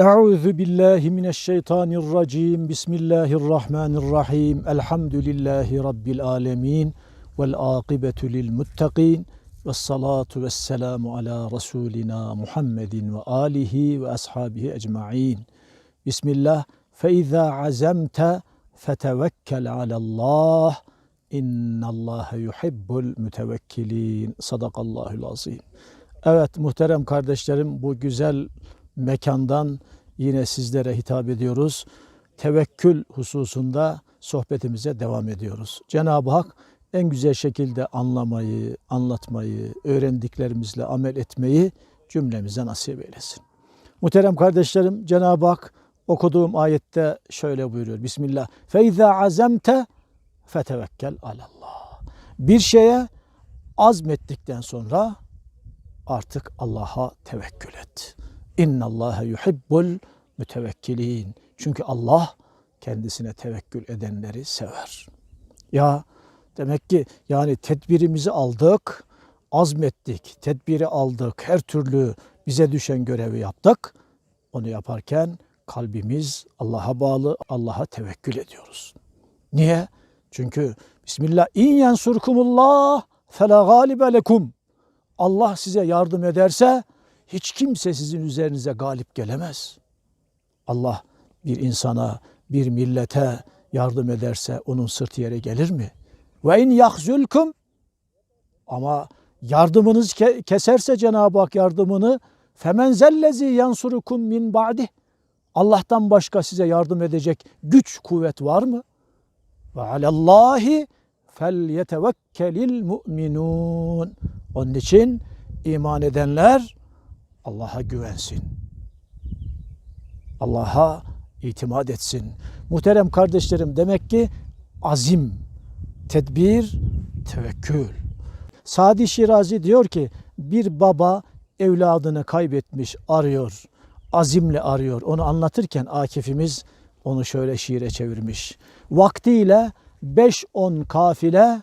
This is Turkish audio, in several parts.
Euzu billahi mineşşeytanirracim. Bismillahirrahmanirrahim. Elhamdülillahi rabbil alamin. Vel akibetu lil muttaqin. Ves salatu ves selamu ala rasulina Muhammedin ve alihi ve ashabihi ecmaîn. Bismillah. Fe izâ azemte fetevekkel alallah. İnnallâhe yuhibbul mütevekkilin. Sadakallahul azim. Evet muhterem kardeşlerim bu güzel mekandan yine sizlere hitap ediyoruz. Tevekkül hususunda sohbetimize devam ediyoruz. Cenab-ı Hak en güzel şekilde anlamayı, anlatmayı, öğrendiklerimizle amel etmeyi cümlemize nasip eylesin. Muhterem kardeşlerim Cenab-ı Hak okuduğum ayette şöyle buyuruyor. Bismillah. Feiza azemte fetevekkel alallah. Bir şeye azmettikten sonra artık Allah'a tevekkül et. İnna Allaha yuhibbul mütevekkilin. Çünkü Allah kendisine tevekkül edenleri sever. Ya demek ki yani tedbirimizi aldık, azmettik, tedbiri aldık, her türlü bize düşen görevi yaptık. Onu yaparken kalbimiz Allah'a bağlı, Allah'a tevekkül ediyoruz. Niye? Çünkü Bismillah in yensurkumullah fela galibe lekum. Allah size yardım ederse hiç kimse sizin üzerinize galip gelemez. Allah bir insana, bir millete yardım ederse onun sırtı yere gelir mi? Ve in yahzulkum ama yardımınız keserse Cenab-ı Hak yardımını femen zellezi yansurukum min ba'di Allah'tan başka size yardım edecek güç, kuvvet var mı? Ve alallahi fel yetevekkelil mu'minun. Onun için iman edenler Allah'a güvensin. Allah'a itimat etsin. Muhterem kardeşlerim demek ki azim, tedbir, tevekkül. Sadi Şirazi diyor ki bir baba evladını kaybetmiş arıyor. Azimle arıyor. Onu anlatırken Akif'imiz onu şöyle şiire çevirmiş. Vaktiyle 5-10 kafile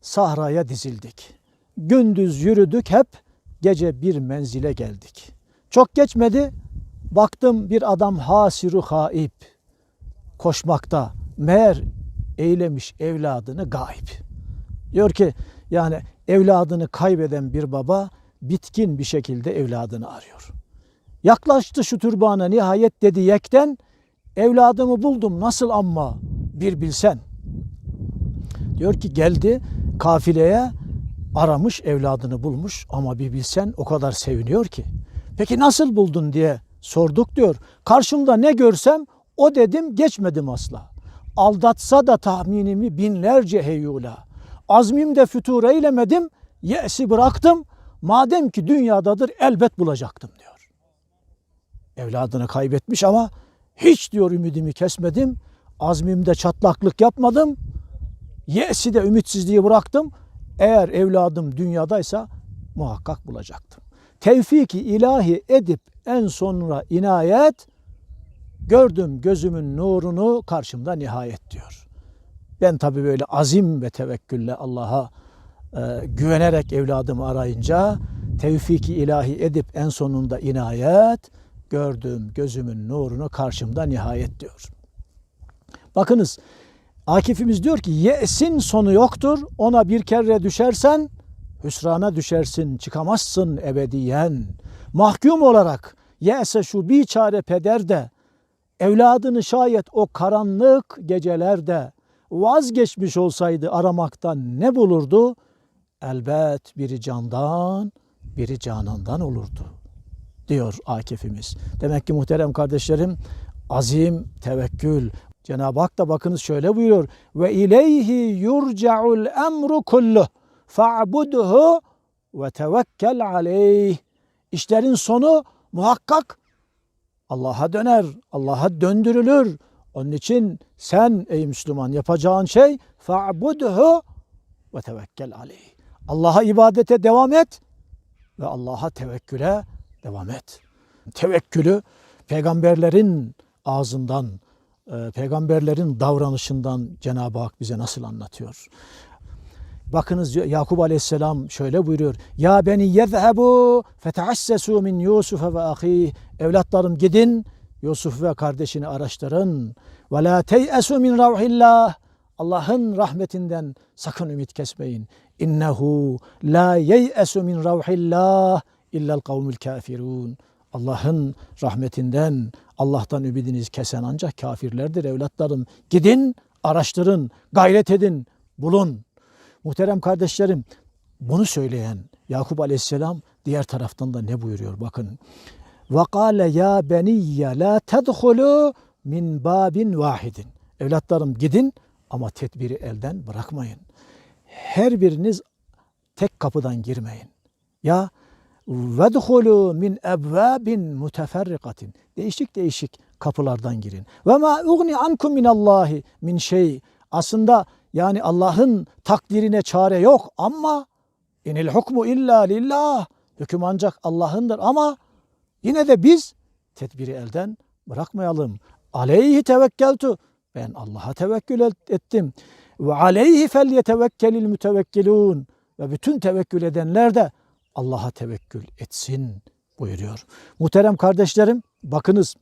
sahraya dizildik. Gündüz yürüdük hep gece bir menzile geldik. Çok geçmedi. Baktım bir adam hasiru haib koşmakta. Meğer eylemiş evladını gayb. Diyor ki yani evladını kaybeden bir baba bitkin bir şekilde evladını arıyor. Yaklaştı şu türbana nihayet dedi yekten evladımı buldum nasıl amma bir bilsen. Diyor ki geldi kafileye aramış evladını bulmuş ama bir bilsen o kadar seviniyor ki. Peki nasıl buldun diye sorduk diyor. Karşımda ne görsem o dedim geçmedim asla. Aldatsa da tahminimi binlerce heyula. Azmimde fütur eylemedim, yesi bıraktım. Madem ki dünyadadır elbet bulacaktım diyor. Evladını kaybetmiş ama hiç diyor ümidimi kesmedim. Azmimde çatlaklık yapmadım. Yesi de ümitsizliği bıraktım. Eğer evladım dünyadaysa muhakkak bulacaktım. Tevfiki ilahi edip en sonra inayet gördüm gözümün nurunu karşımda nihayet diyor. Ben tabi böyle azim ve tevekkülle Allah'a e, güvenerek evladımı arayınca tevfiki ilahi edip en sonunda inayet gördüm gözümün nurunu karşımda nihayet diyor. Bakınız Akif'imiz diyor ki yesin sonu yoktur. Ona bir kere düşersen hüsrana düşersin, çıkamazsın ebediyen. Mahkum olarak yese şu bir çare peder de evladını şayet o karanlık gecelerde vazgeçmiş olsaydı aramaktan ne bulurdu? Elbet biri candan, biri canandan olurdu diyor Akif'imiz. Demek ki muhterem kardeşlerim azim, tevekkül, Cenab-ı Hak da bakınız şöyle buyuruyor. Ve ileyhi yurca'ul emru kulluh fa'budhu ve tevekkel aleyh. İşlerin sonu muhakkak Allah'a döner, Allah'a döndürülür. Onun için sen ey Müslüman yapacağın şey fa'budhu ve tevekkel aleyh. Allah'a ibadete devam et ve Allah'a tevekküle devam et. Tevekkülü peygamberlerin ağzından, peygamberlerin davranışından Cenab-ı Hak bize nasıl anlatıyor? Bakınız Yakup Aleyhisselam şöyle buyuruyor. Ya beni yezhebu feteassesu min Yusuf ve ahih. Evlatlarım gidin Yusuf ve kardeşini araştırın. Ve la teyesu min ravhillah. Allah'ın rahmetinden sakın ümit kesmeyin. İnnehu la yeyesu min ravhillah illel kavmul kafirun. Allah'ın rahmetinden, Allah'tan ümidiniz kesen ancak kafirlerdir evlatlarım. Gidin, araştırın, gayret edin, bulun. Muhterem kardeşlerim, bunu söyleyen Yakup Aleyhisselam diğer taraftan da ne buyuruyor? Bakın. Kâle ya beniyye la tedhulu min babin vahidin. Evlatlarım gidin ama tedbiri elden bırakmayın. Her biriniz tek kapıdan girmeyin. Ya vedhulu min ebvabin muteferrikatin. Değişik değişik kapılardan girin. Ve ma ugni ankum minallahi min şey. Aslında yani Allah'ın takdirine çare yok ama inil hukmu illa lillah. Hüküm ancak Allah'ındır ama yine de biz tedbiri elden bırakmayalım. Aleyhi tevekkeltu. Ben Allah'a tevekkül et- ettim. Ve aleyhi fel yetevekkelil mütevekkilun. Ve bütün tevekkül edenler de Allah'a tevekkül etsin buyuruyor. Muhterem kardeşlerim bakınız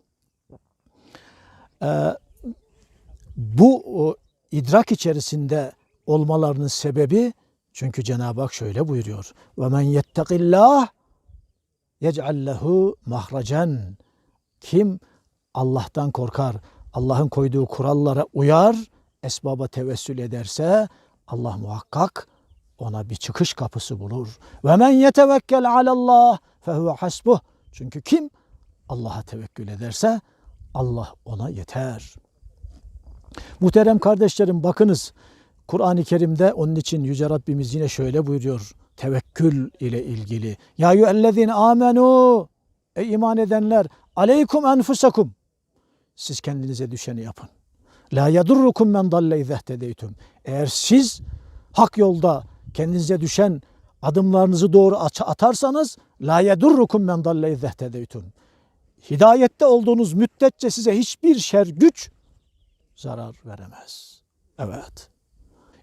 bu idrak içerisinde olmalarının sebebi çünkü Cenab-ı Hak şöyle buyuruyor. Ve men yettekillah yec'al lehu mahracen. Kim Allah'tan korkar, Allah'ın koyduğu kurallara uyar, esbaba tevessül ederse Allah muhakkak ona bir çıkış kapısı bulur. Ve men yetevekkel alallah fehuve hasbuh. Çünkü kim Allah'a tevekkül ederse Allah ona yeter. Muhterem kardeşlerim bakınız Kur'an-ı Kerim'de onun için Yüce Rabbimiz yine şöyle buyuruyor tevekkül ile ilgili. Ya eyyühellezine amenu ey iman edenler aleykum enfusakum siz kendinize düşeni yapın. La yadurrukum men dalle izehtedeytum. Eğer siz hak yolda kendinize düşen adımlarınızı doğru at- atarsanız la yedurrukum men dalle izehtedeytum. Hidayette olduğunuz müddetçe size hiçbir şer güç zarar veremez. Evet.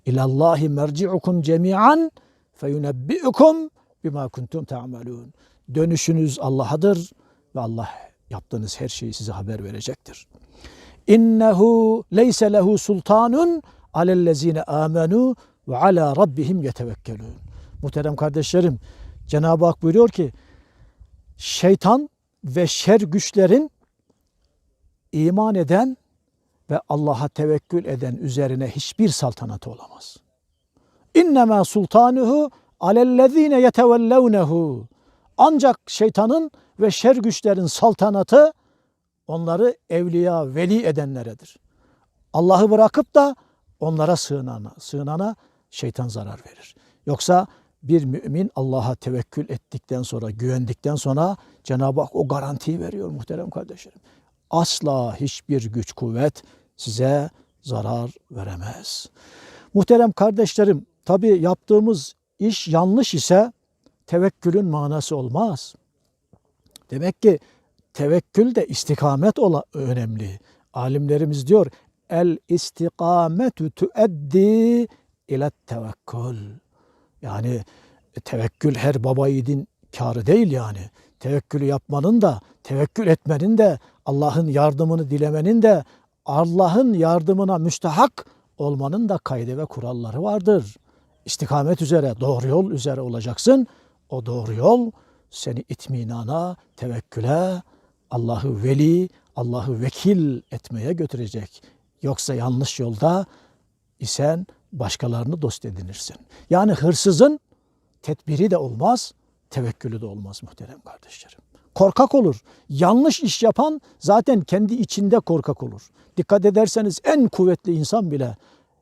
İlallahi merci'ukum cemi'an feyunebbi'ukum bima kuntum ta'malun. Dönüşünüz Allah'adır ve Allah yaptığınız her şeyi size haber verecektir. İnnehu leyse lehu sultanun alellezine amenu ve ala rabbihim yetevekkelun. Muhterem kardeşlerim, Cenab-ı Hak buyuruyor ki şeytan ve şer güçlerin iman eden ve Allah'a tevekkül eden üzerine hiçbir saltanatı olamaz. İnnemâ sultanuhu alellezîne yetevellevnehu. Ancak şeytanın ve şer güçlerin saltanatı onları evliya, veli edenleredir. Allah'ı bırakıp da onlara sığınana, sığınana şeytan zarar verir. Yoksa bir mümin Allah'a tevekkül ettikten sonra, güvendikten sonra Cenab-ı Hak o garantiyi veriyor muhterem kardeşlerim. Asla hiçbir güç kuvvet size zarar veremez. Muhterem kardeşlerim, tabi yaptığımız iş yanlış ise tevekkülün manası olmaz. Demek ki tevekkül de istikamet ola önemli. Alimlerimiz diyor el istikametü tueddi ile tevekkül. Yani tevekkül her baba yiğidin karı değil yani. Tevekkülü yapmanın da, tevekkül etmenin de, Allah'ın yardımını dilemenin de, Allah'ın yardımına müstehak olmanın da kaydı ve kuralları vardır. İstikamet üzere, doğru yol üzere olacaksın. O doğru yol seni itminana, tevekküle, Allah'ı veli, Allah'ı vekil etmeye götürecek. Yoksa yanlış yolda isen başkalarını dost edinirsin. Yani hırsızın tedbiri de olmaz, tevekkülü de olmaz muhterem kardeşlerim. Korkak olur. Yanlış iş yapan zaten kendi içinde korkak olur. Dikkat ederseniz en kuvvetli insan bile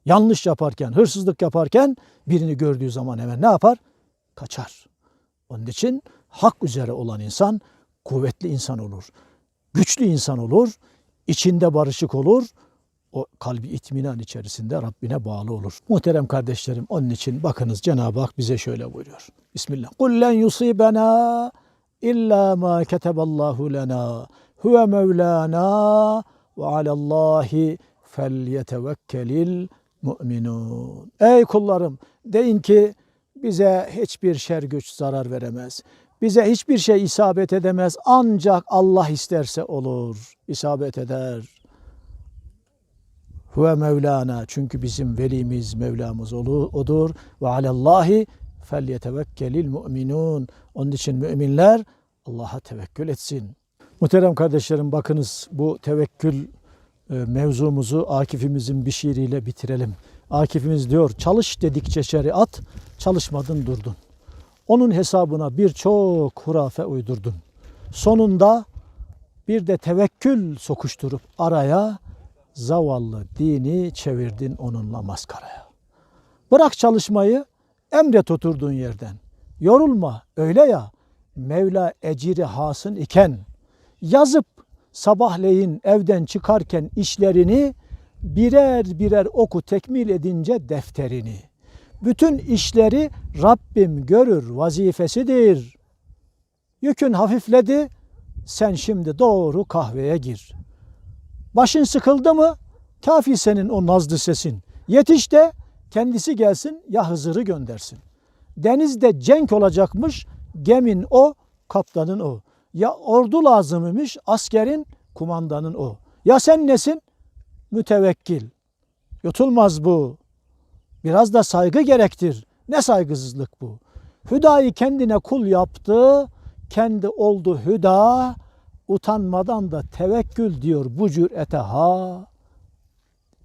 yanlış yaparken, hırsızlık yaparken birini gördüğü zaman hemen ne yapar? Kaçar. Onun için hak üzere olan insan kuvvetli insan olur. Güçlü insan olur. içinde barışık olur. O kalbi itminan içerisinde Rabbine bağlı olur. Muhterem kardeşlerim onun için bakınız Cenab-ı Hak bize şöyle buyuruyor. Bismillah. Kul len yusibena illa ma keteballahu lena huve mevlana ve alallahi felyetevekkelil mu'minun. Ey kullarım deyin ki bize hiçbir şer güç zarar veremez. Bize hiçbir şey isabet edemez. Ancak Allah isterse olur. isabet eder. Huve Mevlana. Çünkü bizim velimiz, Mevlamız odur. Ve alallahi fel yetevekkelil mu'minun. Onun için müminler Allah'a tevekkül etsin. Muhterem kardeşlerim bakınız bu tevekkül e, mevzumuzu Akif'imizin bir şiiriyle bitirelim. Akif'imiz diyor çalış dedikçe şeriat, çalışmadın durdun. Onun hesabına birçok hurafe uydurdun. Sonunda bir de tevekkül sokuşturup araya zavallı dini çevirdin onunla maskaraya. Bırak çalışmayı, emret oturduğun yerden. Yorulma, öyle ya, Mevla eciri hasın iken, yazıp sabahleyin evden çıkarken işlerini birer birer oku tekmil edince defterini. Bütün işleri Rabbim görür vazifesidir. Yükün hafifledi, sen şimdi doğru kahveye gir. Başın sıkıldı mı? Kafi senin o nazlı sesin. Yetiş de kendisi gelsin ya Hızır'ı göndersin. Denizde cenk olacakmış gemin o, kaptanın o. Ya ordu lazım imiş askerin, kumandanın o. Ya sen nesin? Mütevekkil. Yutulmaz bu. Biraz da saygı gerektir. Ne saygısızlık bu? Hüdayı kendine kul yaptı, kendi oldu hüda, utanmadan da tevekkül diyor bu cürete ha.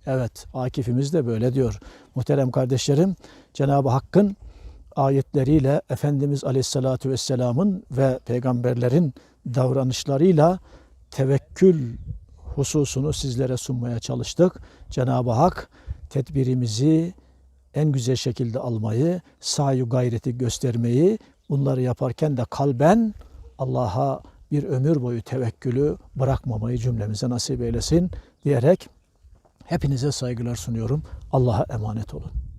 Evet, Akif'imiz de böyle diyor. Muhterem kardeşlerim, Cenab-ı Hakk'ın ayetleriyle Efendimiz Aleyhisselatü Vesselam'ın ve peygamberlerin davranışlarıyla tevekkül hususunu sizlere sunmaya çalıştık. Cenab-ı Hak tedbirimizi en güzel şekilde almayı, sayu gayreti göstermeyi, bunları yaparken de kalben Allah'a bir ömür boyu tevekkülü bırakmamayı cümlemize nasip eylesin diyerek hepinize saygılar sunuyorum. Allah'a emanet olun.